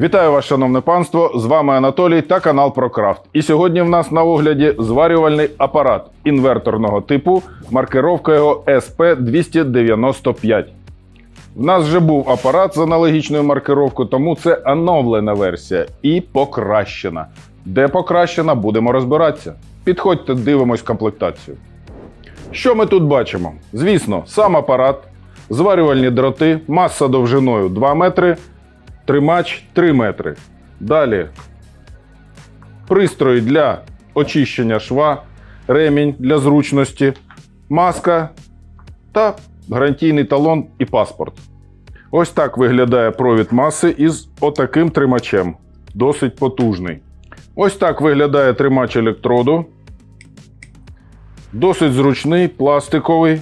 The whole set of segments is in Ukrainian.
Вітаю вас, шановне панство! З вами Анатолій та канал ProCraft. І сьогодні в нас на огляді зварювальний апарат інверторного типу, маркировка його SP295. В нас вже був апарат з аналогічною маркировкою, тому це оновлена версія і покращена. Де покращена, будемо розбиратися. Підходьте, дивимось комплектацію. Що ми тут бачимо? Звісно, сам апарат, зварювальні дроти, маса довжиною 2 метри, тримач 3 метри. Далі пристрої для очищення шва, ремінь для зручності, маска та гарантійний талон і паспорт. Ось так виглядає провід маси із отаким тримачем. Досить потужний. Ось так виглядає тримач електроду. Досить зручний, пластиковий,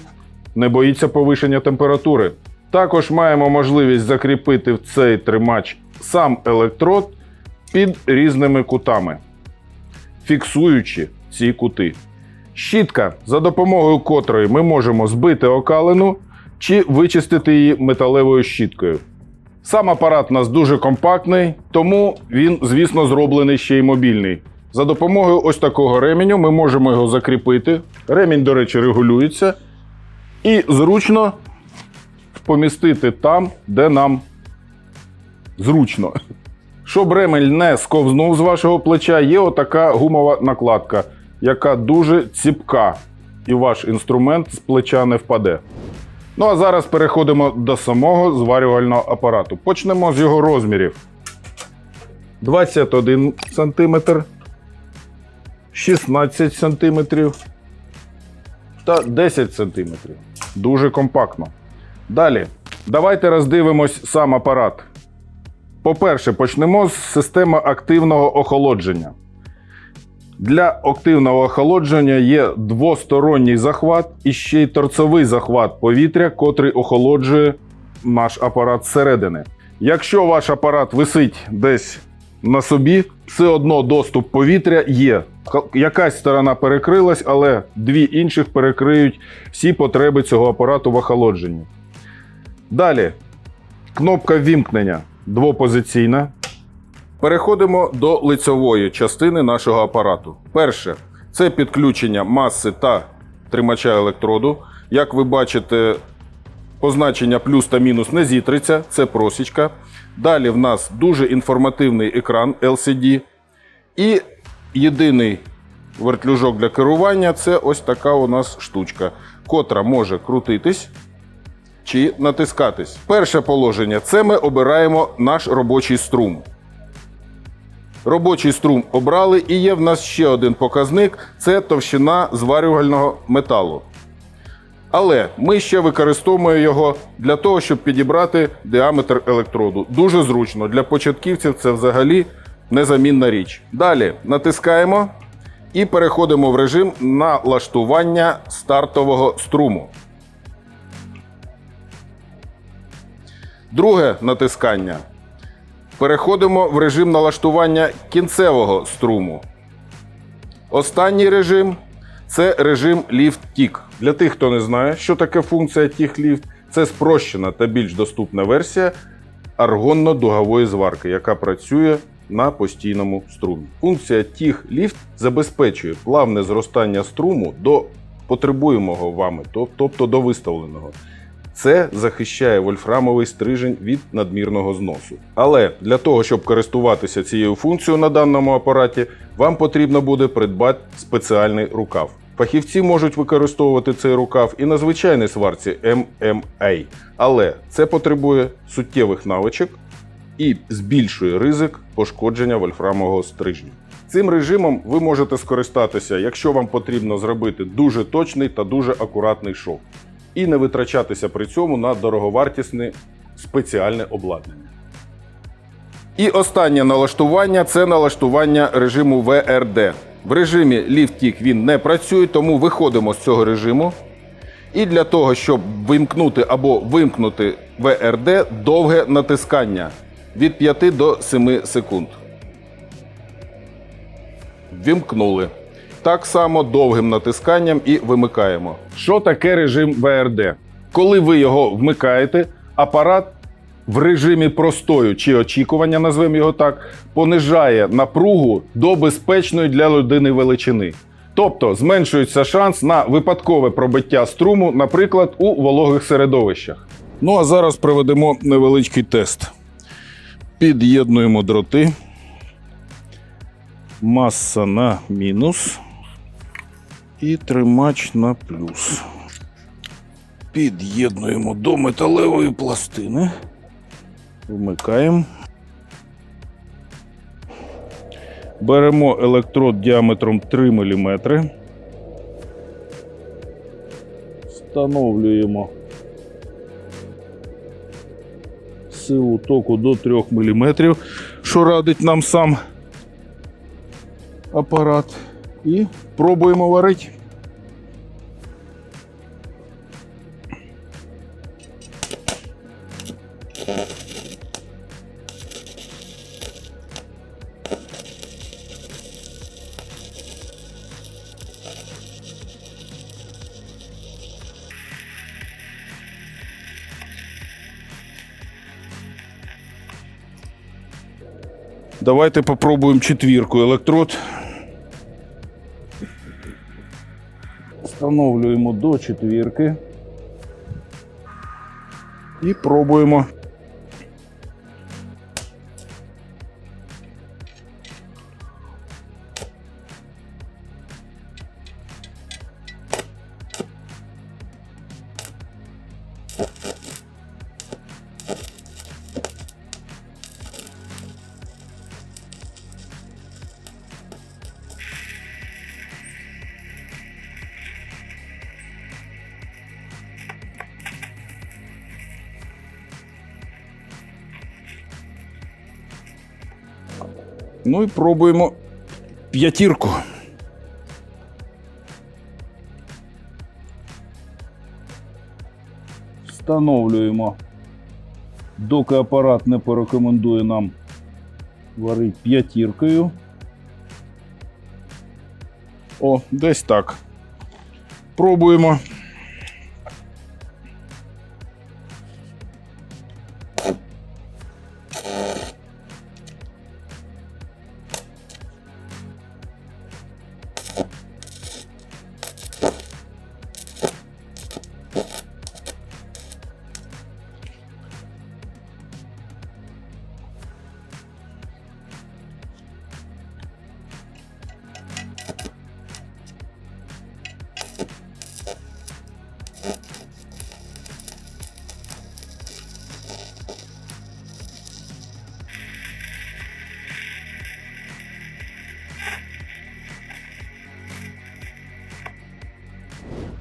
не боїться повишення температури. Також маємо можливість закріпити в цей тримач сам електрод під різними кутами, фіксуючи ці кути. Щітка, за допомогою котрої ми можемо збити окалину чи вичистити її металевою щіткою. Сам апарат у нас дуже компактний, тому він, звісно, зроблений ще й мобільний. За допомогою ось такого ременю ми можемо його закріпити. Ремінь, до речі, регулюється. І зручно помістити там, де нам зручно. Щоб ремень не сковзнув з вашого плеча, є отака гумова накладка, яка дуже ціпка, і ваш інструмент з плеча не впаде. Ну а зараз переходимо до самого зварювального апарату. Почнемо з його розмірів: 21 см, 16 см та 10 см. Дуже компактно. Далі, давайте роздивимось сам апарат. По-перше, почнемо з системи активного охолодження. Для активного охолодження є двосторонній захват і ще й торцовий захват повітря, котрий охолоджує наш апарат зсередини. Якщо ваш апарат висить десь на собі, все одно доступ повітря є. Якась сторона перекрилась, але дві інших перекриють всі потреби цього апарату в охолодженні. Далі кнопка вімкнення двопозиційна. Переходимо до лицьової частини нашого апарату. Перше це підключення маси та тримача електроду. Як ви бачите, позначення плюс та мінус не зітриться, це просічка. Далі в нас дуже інформативний екран LCD. І єдиний вертлюжок для керування це ось така у нас штучка, котра може крутитись чи натискатись. Перше положення це ми обираємо наш робочий струм. Робочий струм обрали, і є в нас ще один показник це товщина зварювального металу. Але ми ще використовуємо його для того, щоб підібрати діаметр електроду. Дуже зручно. Для початківців це взагалі незамінна річ. Далі натискаємо і переходимо в режим налаштування стартового струму. Друге натискання. Переходимо в режим налаштування кінцевого струму. Останній режим це режим ліфт-тік. Для тих, хто не знає, що таке функція тік-ліфт, це спрощена та більш доступна версія аргонно-дугової зварки, яка працює на постійному струмі. Функція тіг-ліфт забезпечує плавне зростання струму до потребуємого вами, тобто до виставленого. Це захищає вольфрамовий стрижень від надмірного зносу. Але для того, щоб користуватися цією функцією на даному апараті, вам потрібно буде придбати спеціальний рукав. Фахівці можуть використовувати цей рукав і на звичайній сварці MMA, але це потребує суттєвих навичок і збільшує ризик пошкодження вольфрамового стрижня. Цим режимом ви можете скористатися, якщо вам потрібно зробити дуже точний та дуже акуратний шов, і не витрачатися при цьому на дороговартісне спеціальне обладнання. І останнє налаштування це налаштування режиму VRD. В режимі Lift-Tick він не працює, тому виходимо з цього режиму. І для того, щоб вимкнути або вимкнути VRD, довге натискання від 5 до 7 секунд. Вімкнули. Так само довгим натисканням і вимикаємо. Що таке режим VRD? Коли ви його вмикаєте, апарат в режимі простою чи очікування, назвемо його так, понижає напругу до безпечної для людини величини. Тобто зменшується шанс на випадкове пробиття струму, наприклад, у вологих середовищах. Ну а зараз проведемо невеличкий тест. Під'єднуємо дроти. Маса на мінус. І тримач на плюс. Під'єднуємо до металевої пластини. Вмикаємо. Беремо електрод діаметром 3 мм. Встановлюємо силу току до 3 мм, що радить нам сам апарат. І пробуємо варити. Давайте попробуємо четвірку електрод. Встановлюємо до четвірки. І пробуємо. Ну і пробуємо п'ятірку. Встановлюємо, доки апарат не порекомендує нам варити п'ятіркою. О, десь так. Пробуємо.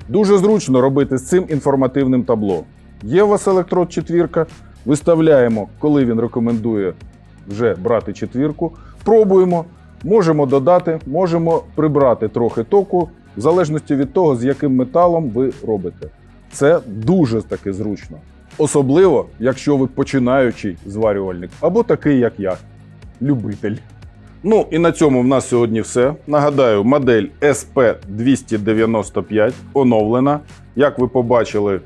Дуже зручно робити з цим інформативним табло. Є у вас електрод четвірка, виставляємо, коли він рекомендує вже брати четвірку. Пробуємо, можемо додати, можемо прибрати трохи току, в залежності від того, з яким металом ви робите. Це дуже таки зручно. Особливо, якщо ви починаючий зварювальник, або такий, як я, любитель. Ну і на цьому в нас сьогодні все. Нагадаю, модель SP295 оновлена. Як ви побачили,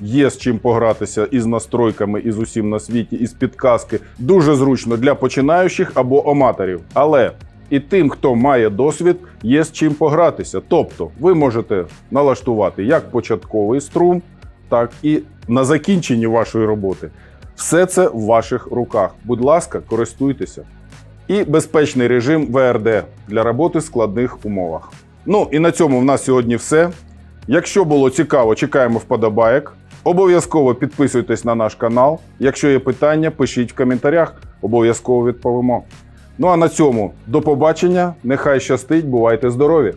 є з чим погратися із настройками, і з усім на світі, із підказки. Дуже зручно для починаючих або аматорів. Але і тим, хто має досвід, є з чим погратися. Тобто, ви можете налаштувати як початковий струм, так і на закінченні вашої роботи. Все це в ваших руках. Будь ласка, користуйтеся і безпечний режим ВРД для роботи в складних умовах. Ну і на цьому в нас сьогодні все. Якщо було цікаво, чекаємо вподобайок. Обов'язково підписуйтесь на наш канал. Якщо є питання, пишіть в коментарях, обов'язково відповімо. Ну а на цьому до побачення. Нехай щастить, бувайте здорові!